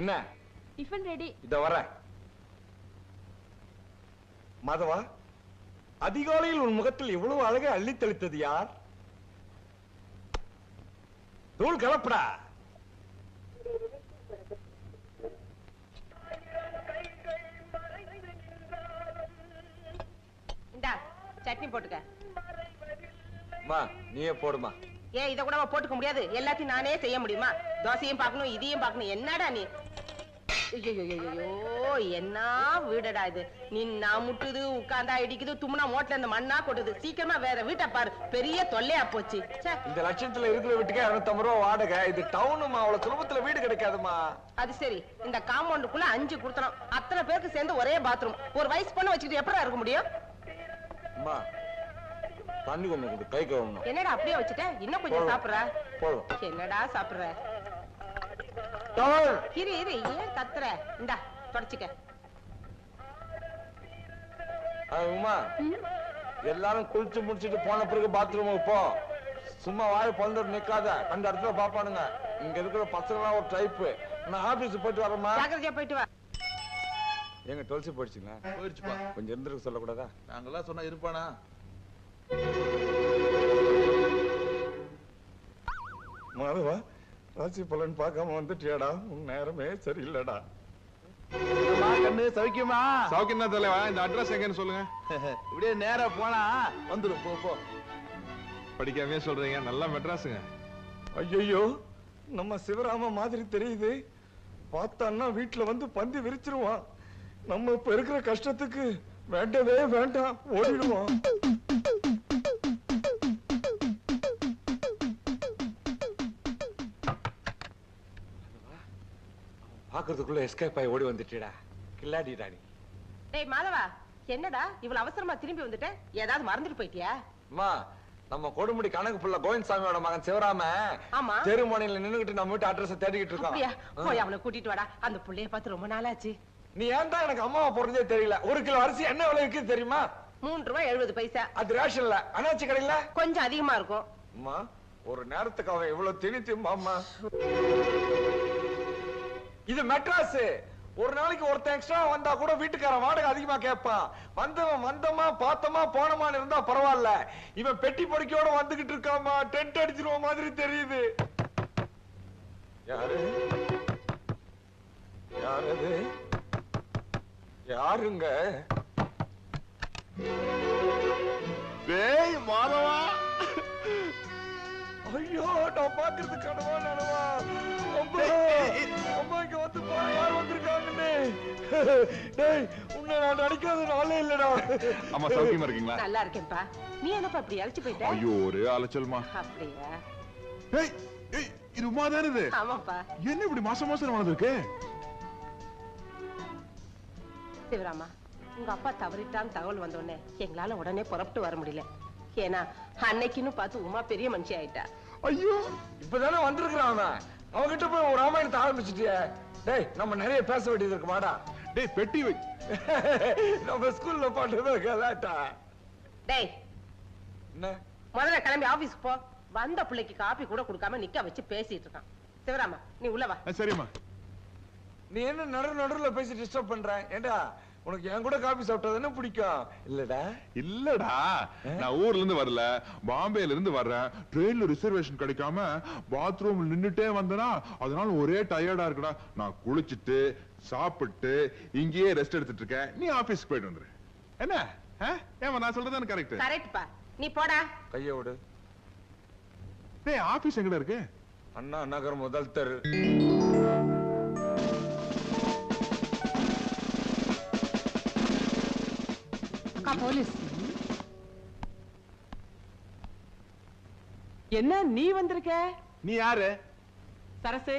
என்ன? Tiffin ready. இத வர மாதவா அதிகாலையில் உன் முகத்தில் இவ்வளவு அழகை அள்ளி தெளித்தது யார்? தூள் கலப்படா. சட்னி போட்டுக்க. நீயே போடுமா. ஏன் இதை கூட போட்டுக்க முடியாது. எல்லாத்தையும் நானே செய்ய முடியுமா? தோசையும் பார்க்கணும் இதையும் பார்க்கணும். என்னடா நீ? என்ன வீடடா இது? நின்னா முட்டுது உட்கார்ந்தா இடிக்குது தும்னா மோட்ல இந்த மண்ணா கொட்டுது. சீக்கிரமா வேற வீட்டை பாரு. பெரிய தொல்லையா போச்சு. ச்சே, இந்த லட்சத்துல இருக்கிற வீட்டுக்கே இருநூத்தம்பது ரூபா வாடகை. இது டவுனுமா அவ்வளவு சுலபத்துல வீடு கிடைக்காதுமா? அது சரி. இந்த காம்பவுண்டுக்குள்ள அஞ்சு கொடுத்தனும். அத்தனை பேருக்கு சேர்ந்து ஒரே பாத்ரூம் ஒரு வயசு பொண்ணு வச்சுக்கிட்டு எப்படா இருக்க முடியும்? அம்மா தண்ணி கொஞ்சம் கொடு. கை கழுவணும். என்னடா அப்படியே வச்சுட்ட? இன்னும் கொஞ்சம். சாப்பிடுற? என்னடா சாப்பிடுற? டவல் இரு இரு ஏன் கத்துற? இந்தா தொடச்சுக்க. உமா. எல்லாரும் குளிச்சு முடிச்சிட்டு போன பிறகு பாத்ரூமுக்கு போ. சும்மா வாய் பந்துட்டு நிக்காத. அந்த இடத்துல பாப்பானுங்க. இங்க இருக்கிற பசங்களாம் ஒரு டைப்பு நான் ஆபீஸ் போயிட்டு வரேம்மா. ஜாக்கிரதையா போயிட்டு வா. எங்க டுவெல்த் போயிடுச்சுங்களா? போயிடுச்சுப்பா கொஞ்சம் இருந்திருக்க சொல்லக்கூடாதா? நாங்கெல்லாம் சொன்னா இருப்பானா? மாதவா ராசி பலன் பார்க்காம வந்துட்டியாடா? உன் நேரமே சரியில்லடா. கண்ணு சவிக்குமா? சௌக்கியம் தான் தலைவா? இந்த அட்ரஸ் எங்கன்னு சொல்லுங்க. இப்படியே நேரா போனா வந்துரும் போ போ. படிக்காமே சொல்றீங்க. நல்லா மெட்ராஸுங்க. ஐயோ நம்ம சிவராம மாதிரி தெரியுது. பார்த்தான்னா வீட்டுல வந்து பந்தி விரிச்சிருவான். நம்ம இப்ப இருக்கிற கஷ்டத்துக்கு வேண்டவே வேண்டாம். ஓடிடுவோம் பாக்குறதுக்குள்ள எஸ்கேப் ஆகி ஓடி வந்துட்டியடா கில்லாடி ராணி. டேய் மாதவா என்னடா இவ்வளவு அவசரமா திரும்பி வந்துட்ட ஏதாவது மறந்துட்டு போயிட்டியா? அம்மா நம்ம கொடுமுடி கணக்கு புள்ள கோவிந்தசாமியோட மகன் சிவராம ஆமா. தெருமணியில நின்னுகிட்டு நம்ம வீட்டு அட்ரஸ் தேடிக்கிட்டு இருக்கான். போய் அவனை கூட்டிட்டு வாடா. அந்த புள்ளைய பார்த்து ரொம்ப நாளாச்சு. நீ ஏன் தான் எனக்கு அம்மாவை போறதே தெரியல? ஒரு கிலோ அரிசி என்ன விலை இருக்குன்னு தெரியுமா? மூன்று ரூபாய் எழுபது பைசா. அது ரேஷன்ல அனாச்சி கடையில? கொஞ்சம் அதிகமா இருக்கும். அம்மா ஒரு நேரத்துக்கு அவன் இவ்வளவு திணித்தும்பாம்மா இது மெட்ராஸ். ஒரு நாளைக்கு ஒருத்தன் எக்ஸ்ட்ரா வந்தா கூட வீட்டுக்காரன் வாடகை அதிகமா கேட்பான் வந்தவன் வந்தமா பார்த்தமா போனமான்னு இருந்தா பரவாயில்ல. இவன் பெட்டி படுக்கையோட வந்துகிட்டு இருக்காமா டென்ட் அடிச்சிருவ மாதிரி தெரியுது. யாரு? யாரு? அது யாருங்க? டேய் மாதவா. ஐயோ நான் பாக்குறது கனவா நனவா அம்மா அம்மா. இங்க வந்து பாரு யார் வந்திருக்காங்கன்னு? டேய் உன்னை நான் நடிக்காத நாளே இல்லடா. அம்மா சௌக்கியமா இருக்கீங்களா? நல்லா இருக்கேன்ப்பா. நீ என்னப்பா இப்படி அழைச்சு போயிட்ட? ஐயோ ஒரே அலைச்சல்மா. அப்படியா? ஏய் ஏய் இது உமா தானே இது? ஆமாப்பா. என்ன இப்படி மாசம் மாசம் வளர்ந்துருக்கு சிவராமா உங்க அப்பா தவறிட்டான்னு தகவல் வந்த உடனே எங்களால உடனே புறப்பட்டு வர முடியல. ஏன்னா அன்னைக்குன்னு பார்த்து உமா பெரிய மனுஷி ஆயிட்டா. ஐயோ இப்பதானே வந்திருக்கிறான் அவன். அவன்கிட்ட போய் ஒரு ராமாயணத்தை ஆரம்பிச்சிட்டியே. டேய் நம்ம நிறைய பேச வேண்டியது இருக்கு மாடா டேய் பெட்டி வை. நம்ம ஸ்கூல்ல பாட்டுதான் கலாட்டா டேய் என்ன? முதல்ல கிளம்பி ஆபீஸ்க்கு போ. வந்த பிள்ளைக்கு காப்பி கூட கொடுக்காம நிக்க வச்சு பேசிட்டு இருக்கான். சிவராமா நீ உள்ள வா. சரிம்மா. நீ என்ன நடு நடுவுல பேசி டிஸ்டர்ப் பண்ற? ஏண்டா? உனக்கு என் கூட காபி சாப்பிட்டதுன்னு பிடிக்கும்? இல்லடா. இல்லடா. நான் ஊர்ல இருந்து வரல. பாம்பேல இருந்து வர்றேன் ட்ரெயின்ல ரிசர்வேஷன் கிடைக்காம பாத்ரூம் நின்னுட்டே வந்தனா அதனால ஒரே டயர்டா இருக்குடா. நான் குளிச்சிட்டு சாப்பிட்டு இங்கேயே ரெஸ்ட் எடுத்துட்டு இருக்கேன். நீ ஆபீஸ்க்கு போயிட்டு வந்துரு. என்ன? ஆ? ஏம்மா நான் சொல்றதானே கரெக்ட் கரெக்ட்பா நீ போடா. கைய விடு. டேய் ஆபீஸ் எங்கடா இருக்கு? அண்ணா நகர் முதல் தெரு அக்கா போலீஸ். என்ன நீ வந்திருக்க? நீ யாரு? சரசு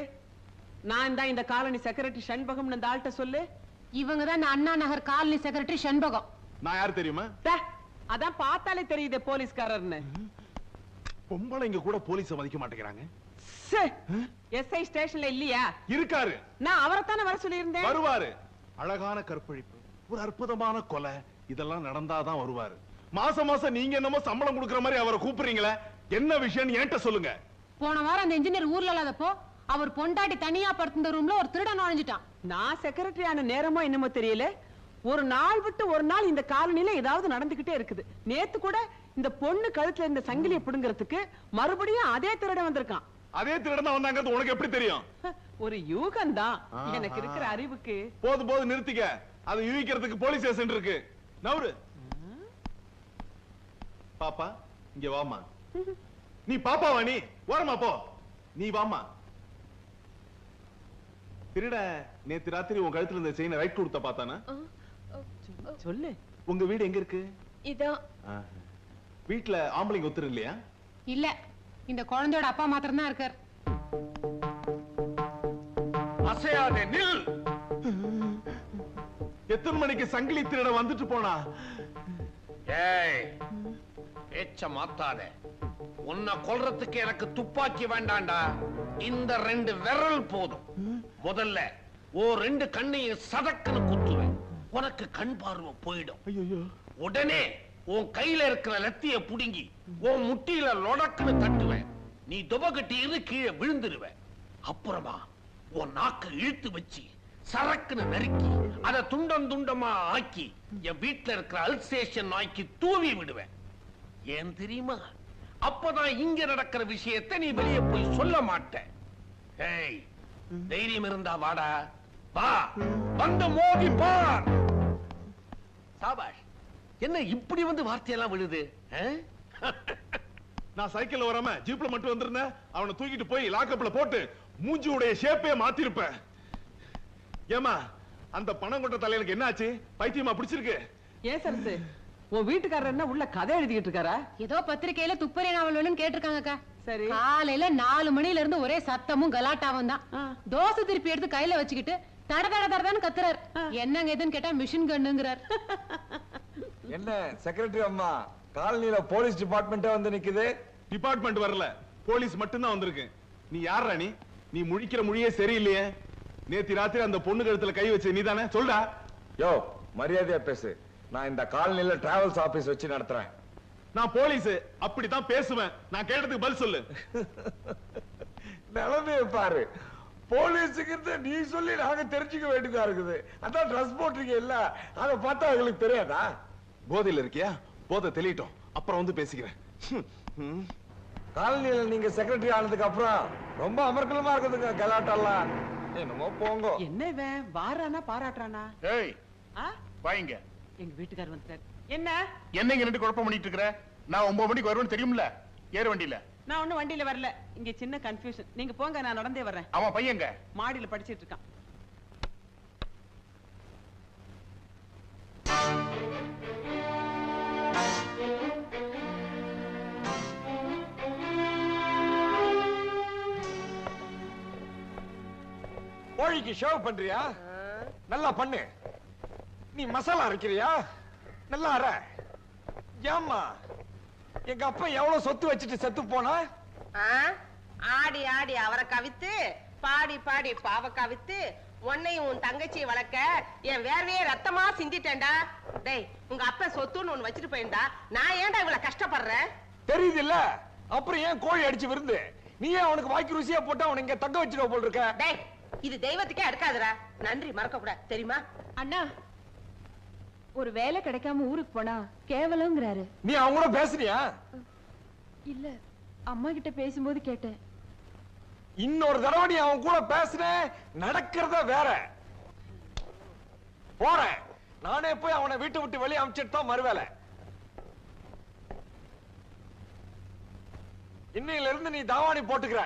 நான் தான் இந்த காலனி செக்ரட்டரி சண்பகம் இந்த ஆள்கிட்ட சொல்லு. இவங்க தான் அண்ணா நகர் காலனி செக்ரட்டரி சண்பகம். நான் யார் தெரியுமா? அதான் பார்த்தாலே தெரியுது போலீஸ்காரர்னு. பொம்பளைங்க கூட போலீஸ மதிக்க மாட்டேங்கிறாங்க. எஸ்ஐ ஸ்டேஷன்ல இல்லையா? இருக்காரு. நான் அவரைத்தானே வர சொல்லியிருந்தேன். வருவாரு. அழகான கற்பழிப்பு. ஒரு அற்புதமான கொலை. இதெல்லாம் நடந்தாதான் வருவாரு. மாசம் மாசம் நீங்க என்னமோ சம்பளம் கொடுக்குற மாதிரி அவரை கூப்பிடுறீங்களே என்ன விஷயம்னு என்கிட்ட சொல்லுங்க. போன வாரம் அந்த இன்ஜினியர் ஊர்ல இல்லாதப்போ அவர் பொண்டாட்டி தனியா படுத்திருந்த ரூம்ல ஒரு திருடன் நுழைஞ்சிட்டான். நான் செக்ரட்டரி ஆன நேரமோ என்னமோ தெரியல. ஒரு நாள் விட்டு ஒரு நாள் இந்த காலனில ஏதாவது நடந்துகிட்டே இருக்குது. நேத்து கூட இந்த பொண்ணு கழுத்துல இருந்த சங்கிலியை பிடுங்கிறதுக்கு மறுபடியும் அதே திருடன் வந்திருக்கான். அதே திருடன் வந்தாங்கிறது உனக்கு எப்படி தெரியும்? ஒரு யூகம்தான். ஆஹா. எனக்கு இருக்கிற அறிவுக்கு. போது போது நிறுத்திக்க. அதை யூகிக்கிறதுக்கு போலீஸ் ஸ்டேஷன் இருக்கு. நவுரு பாப்பா இங்க வாமா நீ பாப்பாவா நீ? ஓரமா போ. நீ வாமா திருட நேத்து ராத்திரி உன் கழுத்துல இருந்த செயினை ரைட் கொடுத்த பார்த்தானா? சொல்லு. உங்க வீடு எங்க இருக்கு? இதான். வீட்ல ஆம்பளைங்க ஒத்துரு இல்லையா? இல்ல இந்த குழந்தையோட அப்பா மாத்திரம் தான் இருக்கார். அசையாதே நில்! எத்தனை மணிக்கு சங்கிலி திருட வந்துட்டு போனா? ஏய் பேச்ச மாத்தாத. உன்னை கொல்றதுக்கு எனக்கு துப்பாக்கி வேண்டாம்டா இந்த ரெண்டு விரல் போதும். முதல்ல ஓ ரெண்டு கண்ணையும் சதக்குன்னு குத்துவேன். உனக்கு கண் பார்வை போயிடும். உடனே உன் கையில இருக்கிற லத்திய புடுங்கி உன் முட்டியில லொடக்குன்னு தட்டுவேன். நீ துபகட்டி இரு கீழே விழுந்துருவ அப்புறமா உன் நாக்க இழுத்து வச்சு சரக்குன்னு நறுக்கி அதை துண்டம் துண்டமா ஆக்கி என் வீட்டுல இருக்கிற அல்சேஷன் நாய்க்கு தூவி விடுவேன். ஏன் தெரியுமா? அப்பதான் இங்க நடக்கிற விஷயத்தை நீ வெளியே போய் சொல்ல மாட்ட. ஏய் தைரியம் இருந்தா வாடா. வா வந்து மோதி பார். சாபாஷ் என்ன இப்படி வந்து வார்த்தையெல்லாம் விழுது? நான் சைக்கிள் வராம ஜீப்ல மட்டும் வந்திருந்தேன். அவனை தூக்கிட்டு போய் லாக்கப்ல போட்டு மூஞ்சி உடைய ஷேப்பே மாத்திருப்பேன். ஏமா அந்த பணம் கொண்ட தலைவனுக்கு என்னாச்சு? பைத்தியமா பிடிச்சிருக்கு. ஏன் சரசு உன் வீட்டுக்காரர் என்ன உள்ள கதை எழுதிக்கிட்டு இருக்காரா? ஏதோ பத்திரிக்கையில துப்பறி நாவல் வேணும்னு கேட்டிருக்காங்கக்கா சரி. காலையில நாலு மணில இருந்து ஒரே சத்தமும் கலாட்டாவும் தான். தோசை திருப்பி எடுத்து கையில வச்சுக்கிட்டு தட தட தடன்னு கத்துறாரு. என்னங்க இதுன்னு கேட்டா மிஷின் கண்ணுங்கிறார் என்ன செக்ரட்டரி அம்மா காலனில போலீஸ் டிபார்ட்மெண்ட்டே வந்து நிக்குது? டிபார்ட்மெண்ட் வரல. போலீஸ் மட்டும்தான் வந்திருக்கு. நீ யார் நீ? நீ முழிக்கிற மொழியே சரியில்லையே. நேத்தி ராத்திரி அந்த பொண்ணு கழுத்துல கை வச்ச நீ தானே சொல்டா யோ மரியாதையா பேசு. நான் இந்த காலனில டிராவல்ஸ் ஆபீஸ் வச்சு நடத்துறேன். நான் போலீஸ். அப்படித்தான் பேசுவேன். நான் கேட்டதுக்கு பதில் சொல்லு. நிலைமைய பாரு. போலீஸுக்கு நீ சொல்லி நாங்க தெரிஞ்சுக்க வேண்டியதா இருக்குது. அதான் ட்ரெஸ் போட்டிருக்கீங்க இல்ல அதை பார்த்தா எங்களுக்கு தெரியாதா? போதையில இருக்கியா? போதை தெளிட்டோம் அப்புறம் வந்து பேசிக்கிறேன். காலனியில நீங்க செக்ரட்டரி ஆனதுக்கு அப்புறம் ரொம்ப அமர்க்கலமா இருக்குதுங்க கலாட்டெல்லாம் என்னமோ போங்க. என்ன இவன் வாரானா பாராட்டுறானா? ஏய் ஆ? வாங்க எங்க வீட்டுக்காரர் வந்துட்டார். என்ன? என்னங்க ரெண்டு குழப்பம் பண்ணிட்டு இருக்கிற? நான் ஒன்பது மணிக்கு வருவேன்னு தெரியும்ல? ஏற வண்டியில. நான் ஒண்ணும் வண்டியில வரல. இங்க சின்ன கன்ஃபியூஷன் நீங்க போங்க நான் நடந்தே வர்றேன். அவன் பையங்க மாடியில படிச்சிட்டு இருக்கான். கோழிக்கு ஷேவ் பண்றியா? நல்லா பண்ணு. நீ மசாலா அரைக்கிறியா? நல்லா அரை. ஏம்மா எங்க அப்பா எவ்வளவு சொத்து வச்சுட்டு செத்து போனா? ஆடி ஆடி அவரை கவித்து பாடி பாடி பாவ கவித்து உன்னையும் உன் தங்கச்சியை வளர்க்க என் வேர்வையே ரத்தமா சிந்திட்டேன்டா. டேய் உங்க அப்பா சொத்துன்னு ஒண்ணு வச்சுட்டு போயிருந்தா நான் ஏன்டா இவ்வளவு கஷ்டப்படுறேன்? தெரியுது இல்ல அப்புறம் ஏன் கோழி அடிச்சு விருந்து? நீ அவனுக்கு வாய்க்கு ருசியா போட்டு அவனை இங்க தங்க வச்சிருவ போல் இருக்க. டேய் இது தெய்வத்துக்கே அடுக்காதுடா. நன்றி மறக்க கூடாது தெரியுமா? அண்ணா ஒரு வேலை கிடைக்காம ஊருக்கு போனா கேவலங்கிறாரு நீ அவங்க கூட பேசுறியா இல்ல அம்மா கிட்ட பேசும்போது கேட்டேன். இன்னொரு தடவை நீ அவன் கூட பேசுன நடக்கிறத வேற. போறேன். நானே போய் அவனை வீட்டை விட்டு வெளியே அனுப்பிச்சிட்டு தான் மறுவேலை இன்னையில இருந்து நீ தாவாணி போட்டுக்கிற.